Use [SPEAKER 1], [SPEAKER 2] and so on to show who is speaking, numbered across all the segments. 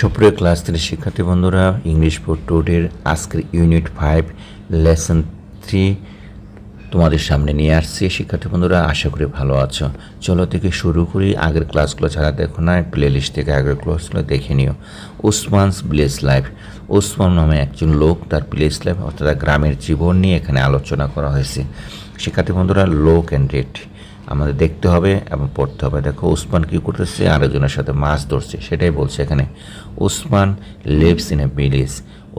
[SPEAKER 1] সুপ্রিয় class three শিক্ষার্থী বন্ধুরা ইংলিশ বোর্ড টুডের আজকের ইউনিট ফাইভ লেসন থ্রি তোমাদের সামনে নিয়ে আসছি। শিক্ষার্থী বন্ধুরা, আশা করি ভালো আছো। চলো থেকে শুরু করি। আগের ক্লাসগুলো ছাড়া দেখো না প্লে লিস্ট থেকে আগের ক্লাসগুলো দেখে নিও। উসমানস ভিলেজ লাইফ উসমান নামে একজন লোক, তার প্লেস লাইফ অর্থাৎ গ্রামের জীবন নিয়ে এখানে আলোচনা করা হয়েছে। শিক্ষার্থী বন্ধুরা লোক অ্যান্ড রেট আমাদের দেখতে হবে এবং পড়তে হবে। দেখো, উসমান কী করতেছে? আরেকজনের সাথে মাছ ধরছে। সেটাই বলছে এখানে। Usman lives in a village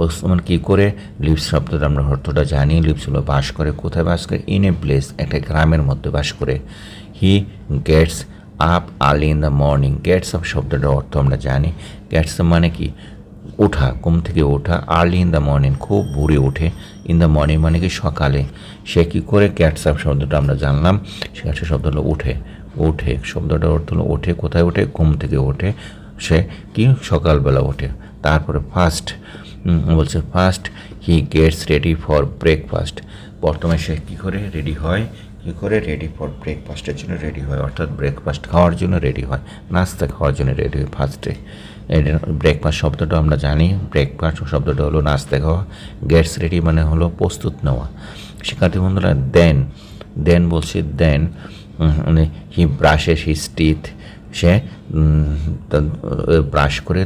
[SPEAKER 1] Osman কী করে? লিভস শব্দটা আমরা অর্থটা জানি। লিভস হলো বাস করে। কোথায় বাস করে? ইন এ প্লেস একটা গ্রামের মধ্যে বাস করে। He gets up early in the morning gets up শব্দটার অর্থ আমরা জানি। গেটস মানে কি? ওঠা, ঘুম থেকে ওঠা আর্লি ইন দ্য মর্নিং খুব ভোরে ওঠে। ইন দ্য মর্নিং মানে কি সকালে? সে কী করে ক্যাটস আপ শব্দটা আমরা জানলাম। সে একটা শব্দ হলো উঠে ওঠে। শব্দটার অর্থ হলো ওঠে, কোথায় ওঠে? ঘুম থেকে ওঠে। সে কি সকালবেলা ওঠে। তারপরে ফার্স্ট বলছে first he gets ready for breakfast বর্তমানে সে কী করে? রেডি হয়। কী করে? রেডি ফর ব্রেকফাস্টের জন্য রেডি হয়। অর্থাৎ ব্রেকফাস্ট খাওয়ার জন্য রেডি হয়। নাস্তা খাওয়ার জন্য রেডি হয় ফার্স্টে ব্রেকফাস্ট শব্দটা আমরা জানি। ব্রেকফাস্ট শব্দটা হলো নাস্তা খাওয়া। গেটস রেডি মানে হলো প্রস্তুত নেওয়া। শিক্ষার্থী বন্ধুরা দেন দেন বলছি দেন মানে হি ব্রাশেস হিস টিথ সে ব্রাশ করে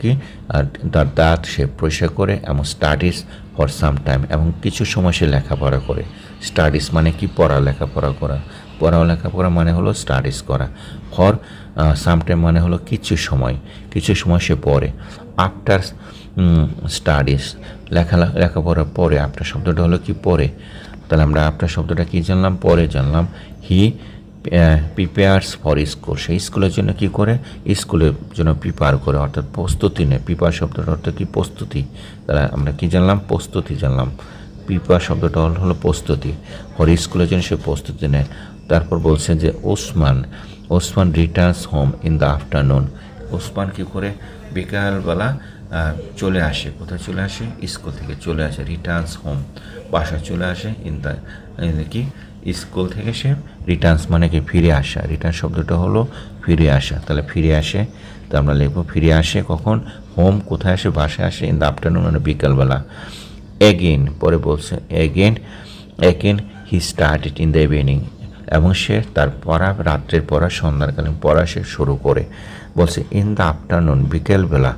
[SPEAKER 1] কি, আর তার দাঁত সে পরিষ্কার করে এবং স্টাডিজ ফর সাম টাইম এবং কিছু সময় সে লেখাপড়া করে। স্টাডিজ মানে কি? পড়া লেখাপড়া করা। পড়া লেখাপড়া মানে হলো স্টাডিজ করা। ফর সাম টাইম মানে হলো কিছু সময় কিছু সময় সে পড়ে। আফটার স্টাডিজ লেখা লেখাপড়ার পরে আফটার শব্দটা হলো কি পরে তাহলে আমরা আফটার শব্দটা কি জানলাম? পরে জানলাম। হি প্রিপেয়ার্স ফর স্কুল সেই স্কুলের জন্য কি করে? স্কুলের জন্য প্রিপেয়ার করে, অর্থাৎ প্রস্তুতি নেয়। প্রিপেয়ার শব্দটা অর্থ কি? প্রস্তুতি। তাহলে আমরা কি জানলাম? প্রস্তুতি জানলাম। প্রিপেয়ার শব্দটা হলো প্রস্তুতি। ফর স্কুলের জন্য সে প্রস্তুতি নেয়। তারপর বলছে যে Osman Osman returns home in the afternoon Osman কী করে? বিকালবেলা চলে আসে। কোথায় চলে আসে? স্কুল থেকে চলে আসে। রিটার্নস হোম বাসায় চলে আসে ইন দ্য কি? স্কুল থেকে সে রিটার্নস মানে কি? ফিরে আসা। রিটার্ন শব্দটা হলো ফিরে আসা। তাহলে ফিরে আসে, তো আমরা লিখব ফিরে আসে কখন? হোম কোথায় আসে? বাসায় আসে ইন দ্য আফটারনুন মানে বিকালবেলা। এগেন পরে বলছে again again he started in the evening এবং সে তার পড়া, রাত্রের পড়া, সন্ধ্যাকালীন পড়া সে শুরু করে। বলছে ইন দ্য আফটারনুন বিকেলবেলা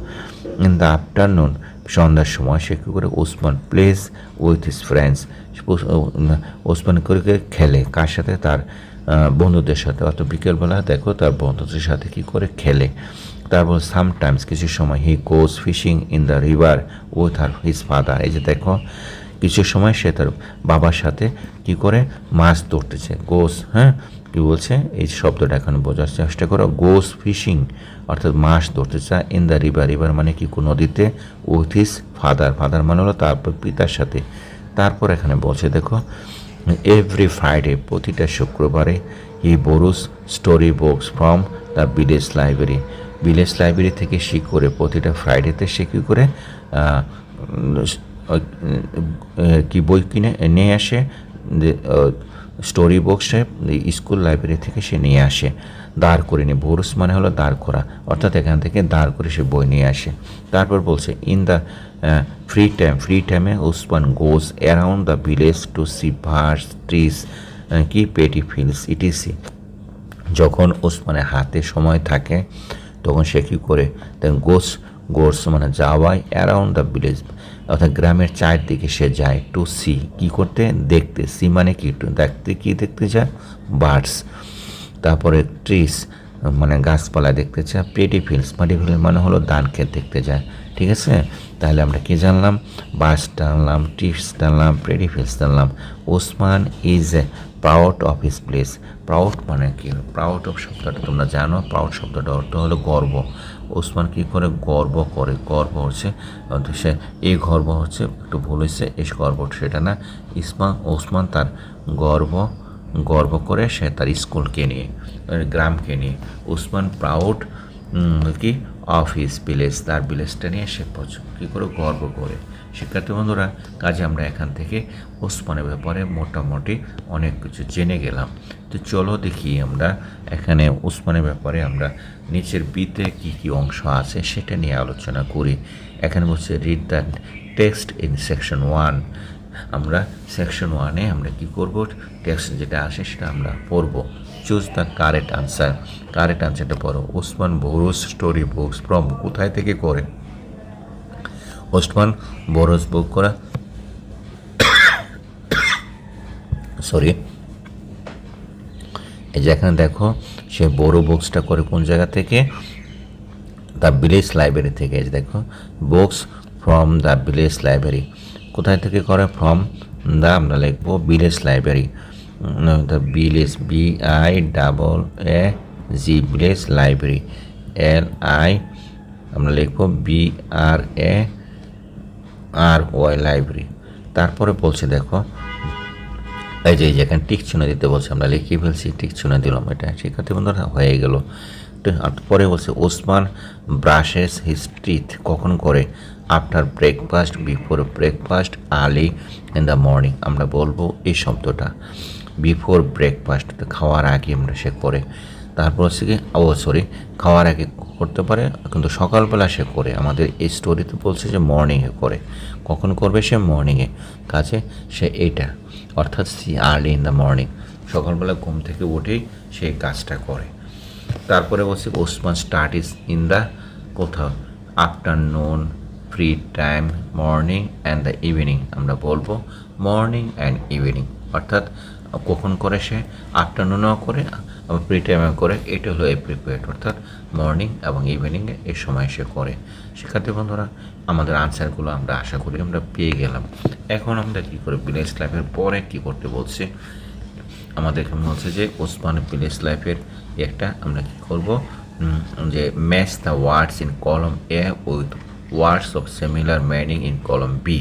[SPEAKER 1] ইন দ্য আফটারনুন সন্ধ্যার সময় সে কী করে Osman plays with his friends Osman করে খেলে। কার সাথে? তার বন্ধুদের সাথে। অত বিকেলবেলা দেখো, তার বন্ধুদের সাথে কি করে খেলে। তারপর সামটাইমস কিছু সময় he goes fishing in the river with R his father এই যে দেখো কিছু সময় সে তার বাবার সাথে কি করে? মাছ ধরতেছে। গোস হ্যাঁ? কি বলছে? এই শব্দটা এখন বোঝার চেষ্টা করো। গোস ফিশিং অর্থাৎ মাছ ধরতে চায় ইন দ্য রিভার রিভার মানে কি কোনো নদীতে? উইথ ফাদার ফাদার মানে হলো তারপর পিতার সাথে। তারপর এখানে বলছে, দেখো এভরি ফ্রাইডে প্রতিটা শুক্রবারে he borrows story books from the village library village library থেকে সে করে? প্রতিটা ফ্রাইডেতে সে কী করে? কি বই কিনে নিয়ে আসে স্টোরি বুকসে স্কুল লাইব্রেরি থেকে সে নিয়ে আসে। দাঁড় করে নিয়ে বোরুস মানে হলো দাঁড় করা। অর্থাৎ এখান থেকে দাঁড় করে সে বই নিয়ে আসে। তারপর বলছে in the free time free টাইমে Usman goes around the village to see rivers trees কি পেটি ফিল্ডস ইটিসি যখন ওসমানের হাতে সময় থাকে, তখন সে কী করে? দেন গোস গোর্স মানে যাওয়ায় অ্যারাউন্ড দ্য ভিলেজ অর্থাৎ গ্রামের চারদিকে সে যায় টু সি কী করতে? দেখতে। সি মানে কি? দেখতে, কী দেখতে যায়? বার্ডস তারপরে ট্রিস মানে গাছপালা দেখতে চায় পেটি ফিল্ডস পেটি ফিল্ড মানে হলো ধান ক্ষেত দেখতে যায়। ঠিক আছে? তাহলে আমরা কি জানলাম? বাস টানলাম tips টানলাম paddy fields টানলাম Osman is a proud of his place proud মানে কি? প্রাউড অফ শব্দটা তোমরা জানো। প্রাউড শব্দটা অর্থ হলো গর্ব। ওসমান কি করে গর্ব করে, গর্ব হচ্ছে সে এই গর্ব হচ্ছে, একটু ভুল হয়েছে এই গর্ব সেটা না, ইসমা, ওসমান তার গর্ব গর্ব করে সে তার স্কুলকে নিয়ে গ্রামকে নিয়ে, ওসমান প্রাউড কি অফিস ভিলেজ তার ভিলেজটা নিয়ে সে কী করে গর্ব করে। শিক্ষার্থী বন্ধুরা, কাজে আমরা এখান থেকে ওসমানের ব্যাপারে মোটামুটি অনেক কিছু জেনে গেলাম। তো চলো দেখি আমরা এখানে ওসমানের ব্যাপারে আমরা নিচের বিতে কী কী অংশ আছে সেটা নিয়ে আলোচনা করি। এখানে বলছে read the text in section one আমরা সেকশন ওয়ানে আমরা কি করব? টেক্সট যেটা আসে সেটা আমরা পড়ব। Choose the correct answer correct আনসারটা পড়ো। Osman borrows story books from কোথায় থেকে করে? ওসমান বোরোস বুক করা। সরি এই যে এখানে দেখো, সে বড় বুকসটা করে কোন জায়গা থেকে? দ্য ভিলেজ লাইব্রেরি থেকে। এই যে দেখো, books from the village library. কোথায় থেকে করে? ফ্রম দ্য, আমরা লিখব village library. The village V I double A G village library. L I আমরা লিখব B R A R Y library. তারপরে বলছে, দেখো, এই যে যেখানে টিক চিহ্ন দিতে বলছে, আমরা লিখে ফেলছি, টিক চিহ্ন দিলাম, এটা শিক্ষার্থী বন্ধুরা, হয়ে গেল। পরে বলছে, ওসমান ব্রাশেস হিজ টিথ কখন করে? After breakfast before breakfast early in the morning আমরা বলব এই শব্দটা। বিফোর ব্রেকফাস্ট খাওয়ার আগে আমরা সে করে। তারপর হচ্ছে কি, ও সরি খাওয়ার আগে করতে পারে, কিন্তু সকালবেলা সে করে। আমাদের এই স্টোরিতে বলছে যে মর্নিংয়ে করে। কখন করবে সে মর্নিংয়ে কাজে সে এইটা, অর্থাৎ C early in the morning সকালবেলা ঘুম থেকে উঠেই সে কাজটা করে। তারপরে বলছে Osman start is in the কোথাও afternoon free time morning and the evening আমরা বলব মর্নিং অ্যান্ড ইভিনিং অর্থাৎ কখন করে সে? আফটারনুনও করে, আবার ফ্রি টাইমে করে। এটা হলো এপ্রিপেয়ার্ড অর্থাৎ মর্নিং এবং ইভিনিংয়ে এই সময় সে করে। শিক্ষার্থী বন্ধুরা, আমাদের আনসারগুলো আমরা আশা করি আমরা পেয়ে গেলাম। এখন আমরা কী করে ভিলেজ লাইফের পরে কী করতে বলছি? আমাদের এখানে বলছে যে, ওসমান ভিলেজ লাইফের একটা আমরা কী করব? যে match the words in column A with words of similar meaning in column B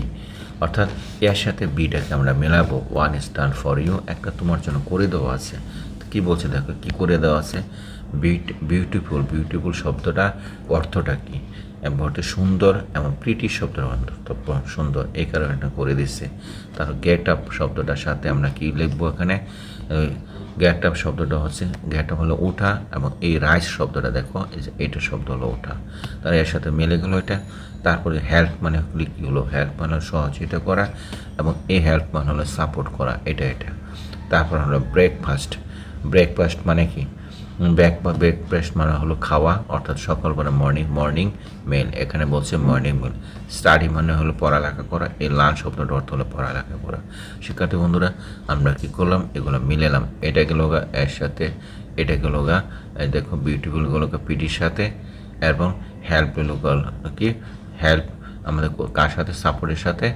[SPEAKER 1] অর্থাৎ এর সাথে বিটাকে আমরা মেলাবো। One is done for you একটা তোমার জন্য করে দেওয়া আছে। কি বলছে দেখো, কি করে দেওয়া আছে? বিউট বিউটিফুল বিউটিফুল শব্দটা অর্থটা কী? অর্থে সুন্দর এবং প্রিটি শব্দের অর্থ সুন্দর। এই কারণে করে দিচ্ছে তার গেট আপ শব্দটার সাথে আমরা কি লিখব এখানে? গেট আপ শব্দটা হচ্ছে গ্যাট আপ হলো ওঠা এবং এই রাইস শব্দটা দেখো, এই যে এইটা শব্দ হলো ওঠা। তার এর সাথে মেলে গেলো এটা। তারপরে হেল্প মানে কী হলো? হেল্প মানে সহযোগিতা করা এবং এই হেল্প মানে হলো সাপোর্ট করা, এটা এটা। তারপর হলো ব্রেকফাস্ট ব্রেকফাস্ট মানে কি? ব্রেক বা ব্রেকফাস্ট মানে হলো খাওয়া, অর্থাৎ সকালবেলা মর্নিং মর্নিং মেল এখানে বলছে মর্নিং মেল স্টাডি মানে হলো পড়ালেখা করা, এই লাল শব্দটার অর্থ হলো পড়ালেখা করা। শিক্ষার্থী বন্ধুরা, আমরা কি করলাম? এগুলো মিলেলাম। এটা গেল গা এর সাথে, এটা গেল গা দেখো বিউটিফুল গেল গা পিটির সাথে, এবং হেল্প গেল কি? হেল্প আমাদের কার সাথে? সাপোর্টের সাথে।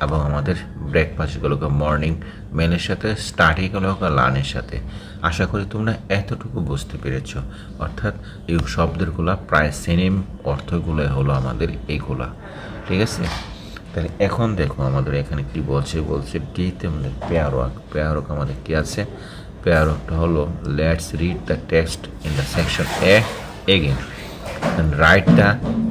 [SPEAKER 1] এবং আমাদের ব্রেকফাস্টগুলোকে মর্নিং মেলের সাথে স্টাডিগুলোকে লার্নের সাথে। আশা করি তোমরা এতটুকু বুঝতে পেরেছ। অর্থাৎ এই শব্দগুলো প্রায় সেম অর্থগুলো হলো আমাদের এইগুলা ঠিক আছে? তাহলে এখন দেখো আমাদের এখানে কি বলছে? বলছে ডিতে আমাদের পেয়ারওয়ার্ক পেয়ারওয়ার্ক আমাদের কি আছে? পেয়ারওয়ার্কটা হলো let's read the text in the section A again the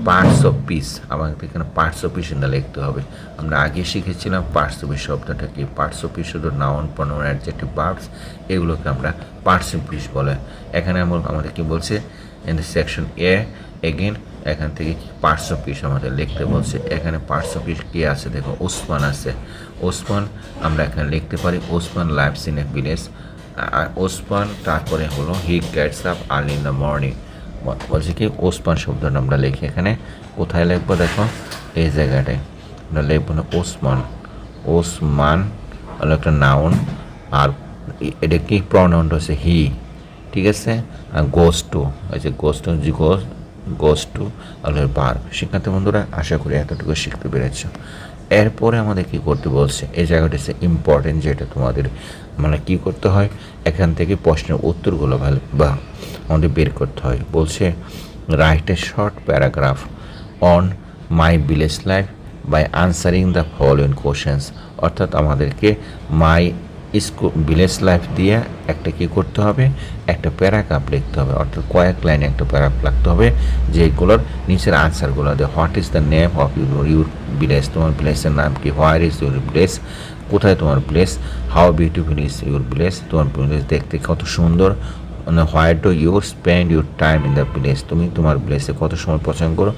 [SPEAKER 1] parts of speech আমাদের এখানে পার্টস অফ পিস এটা লিখতে হবে। আমরা আগে শিখেছিলাম পার্টস অফ পিস শব্দটা কি? পার্টস অফ পিস শুধু নাউন প্রনাউন অ্যাডজেক্টিভ ভার্বস এগুলোকে আমরা পার্টস অফ পিস বলে। এখানে আমাদের কি বলছে? In the section A again এখান থেকে পার্টস অফ পিস আমাদের লিখতে বলছে। এখানে পার্টস অফ পিস কি আছে? দেখো, ওসমান আছে। ওসমান, আমরা এখানে লিখতে পারি Osman lives in a village Osman, তারপরে হলো he gets up early in the morning বলছে কি, ওসমান শব্দটা আমরা লিখি এখানে। কোথায় লিখব দেখো? এই জায়গাটায়। আমরা লিখব না ওসমান। ওসমান হলো একটা নাউন আর এটা কি প্রনাউনটা হচ্ছে হি ঠিক আছে? আর গোস টু এই যে গোস জি গোস গোস টু হলো বার শিক্ষার্থী বন্ধুরা, আশা করি এতটুকু শিখতে পেরেছ। এরপরে আমাদের কি করতে বলছে? এই জায়গাটা হচ্ছে ইম্পর্টেন্ট যেটা তোমাদের মানে কি করতে হয়? এখান থেকে প্রশ্নের উত্তরগুলো ভালো বা আমাদের বের করতে হয়। বলছে write a short paragraph on my village life by answering the following questions অর্থাৎ আমাদেরকে মাই স্কুল ভিলেজ লাইফ দিয়ে একটা কি করতে হবে? একটা প্যারাগ্রাফ লিখতে হবে। অর্থাৎ কয়েক লাইনে একটা প্যারাগ্রাফ লিখতে হবে, যেগুলোর নিচের আনসারগুলো দেয়। What is the name of your your village তোমার ভিলেজের নাম কি? হোয়ার ইজ ইউর ভিলেজ কোথায় তোমার place how beautiful is your place তোমার প্লেস দেখতে কত সুন্দর? Why do you spend your time in the place তুমি তোমার প্লেসে কত সময় পছন্দ করো?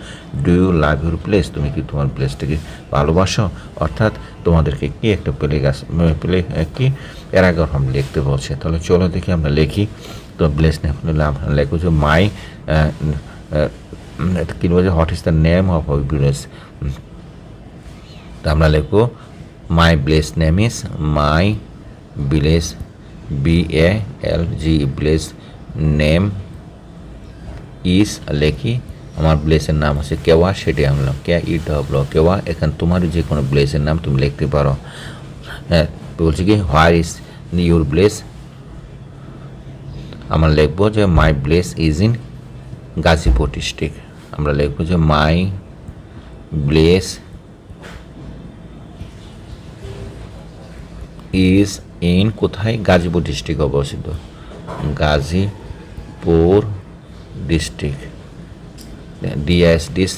[SPEAKER 1] Do you love your place তুমি কি তোমার প্লেসটাকে ভালোবাসো? অর্থাৎ তোমাদেরকে কি একটা প্লে গাছ প্লে কি? প্যারাগ্রাফ লিখতে বলছে। তাহলে চলো দেখি আমরা লিখি। তো প্লেস নেম লেখো যে মাই কি বলছে what is the name of our village তো আমরা লিখব my village name is my village B A L G village name is লেখি। আমার ব্লেসের নাম হচ্ছে কেওয়া সেটি আনলাম কে ই ডব্ল কেওয়া। এখানে তোমার যে কোনো ব্লেসের নাম তুমি লিখতে পারো। হ্যাঁ বলছি কি হোয়ার ইজ ইউর ব্লেস আমরা লিখব যে my place is in Gazipur district আমরা লিখব যে মাই ব্লেস ইজ ইন কোথায়? গাজীপুর ডিস্ট্রিক্ট অবস্থিত। Gazipur district D S dish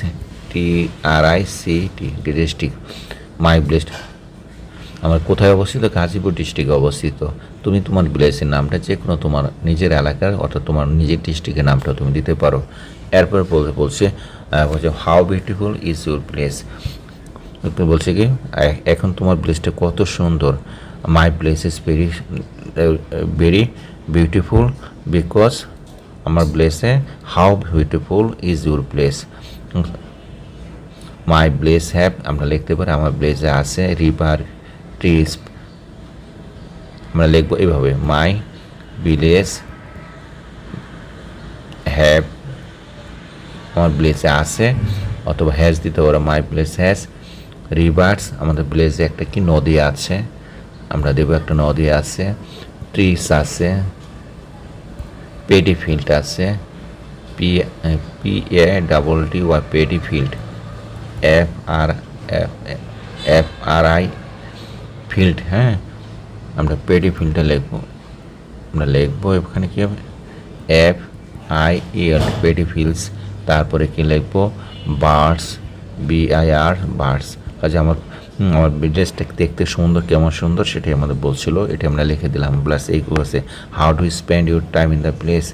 [SPEAKER 1] T R I C T district my place আমার কোথায় অবস্থিত? গাজীপুর ডিস্ট্রিক্টে অবস্থিত। তুমি তোমার ভিলেজের নামটা যে কোনো তোমার নিজের এলাকার অর্থাৎ তোমার নিজের ডিস্ট্রিক্টের নামটা তুমি দিতে পারো। এরপর বলতে বলছে বলছে how beautiful is your place বলছে কি এখন তোমার প্লেসটা কত সুন্দর। My place is very very beautiful because আমার প্লেসে how beautiful is your place my place have আমরা লিখতে পারি, আমার ব্লেসে আছে রিভার ট্রিজ আমরা লিখব এইভাবে মাই ভিলেজ হ্যাভ আমার ব্লেসে আছে, অথবা হ্যাজ দিতে পারো মাই প্লেস হ্যাজ রিভার্স আমাদের ব্লেসে একটা কি, নদী আছে আমরা দেবো একটা নদী আছে ট্রিস আছে পেডি ফিল্ড আছে P P A double T Y paddy field F R F F R I field হ্যাঁ? আমরা পেডি ফিল্ডটা লিখব। আমরা লিখব এখানে কী হবে? F I L paddy fields তারপরে কি লিখব? Birds B I R birds কাজে আমার আমার ড্রেসটা দেখতে সুন্দর, কেমন সুন্দর সেটাই আমাদের বলছিল। এটা আমরা লিখে দিলাম। প্লাস এই আছে how do spend your time in the place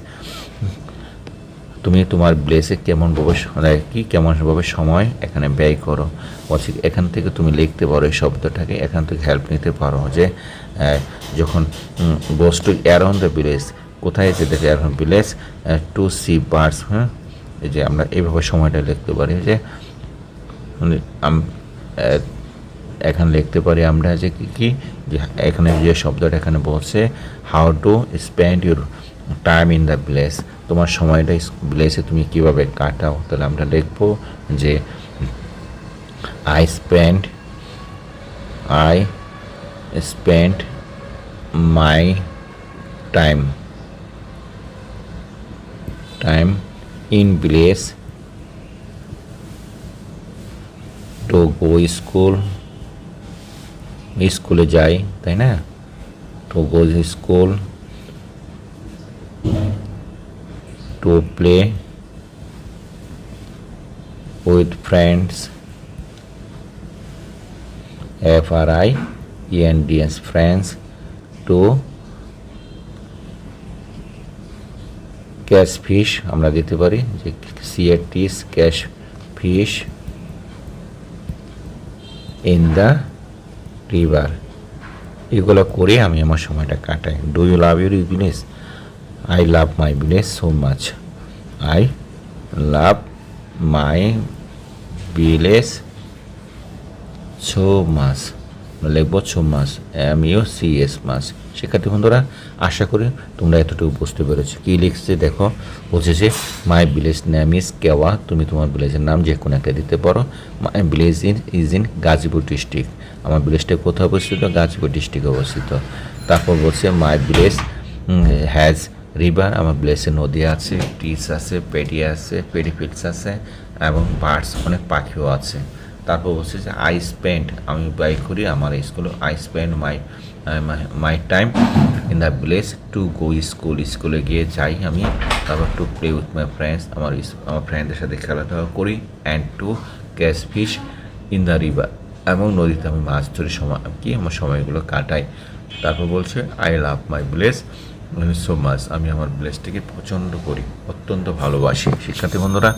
[SPEAKER 1] তুমি তোমার ব্লেসে কেমনভাবে মানে কি কেমনভাবে সময় এখানে ব্যয় করো। বলছি এখান থেকে তুমি লিখতে পারো এই শব্দটাকে, এখান থেকে হেল্প নিতে পারো যে যখন goes to around the village কোথায় যেতে around village to see birds হ্যাঁ? এই যে আমরা এইভাবে সময়টা লিখতে পারি যে মানে এখানে লিখতে পারি আমরা যে কি কি? এখানে যে শব্দটা এখানে বলছে how to spend your time in the place তোমার সময়টা প্লেসে তুমি কীভাবে কাটাও? তাহলে আমরা লিখব যে I spend I spend my time time in place to go school স্কুলে যাই তাই না to go school to play with friends F R I N D S friends to catch fish আমরা দিতে পারি যে C A T C catch fish in the river এগুলো করে আমি আমার সময়টা কাটাই। Do you love your village I love my business so much I love my place so much লিখব so much M U C S much শিক্ষার্থী বন্ধুরা, আশা করি তোমরা এতটুকু বুঝতে পেরেছ। কী লিখছে দেখো, বলছে যে my village name is Kewa তুমি তোমার ভিলেজের নাম যে কোনো একটা দিতে পারো। My village in is in Gazipur district আমার ভিলেজটা কোথায় অবস্থিত? গাজীপুর ডিস্ট্রিক্টে অবস্থিত। তারপর বলছে মাই ভিলেজ হ্যাজ রিভার আমার ভিলেজে নদী আছে টিস আছে, পেডি আছে পেডিফিল্ডস আছে, এবং বার্ডস অনেক পাখিও আছে। তারপর বলছে যে আই স্পেন্ড আমি ব্যয় করি, আমার স্কুলে I spend my my time in the place to go school স্কুলে গিয়ে যাই আমি, তারপর to play with my friends আমার আমার ফ্রেন্ডদের সাথে খেলাধুলা করি and to catch fish in the river এবং নদীতে আমি মাছ ধরে সময়, কি আমার সময়গুলো কাটাই। তারপর বলছে I love my place so much আমি আমার প্লেসটিকে পছন্দ করি, অত্যন্ত ভালোবাসি। শিক্ষার্থী বন্ধুরা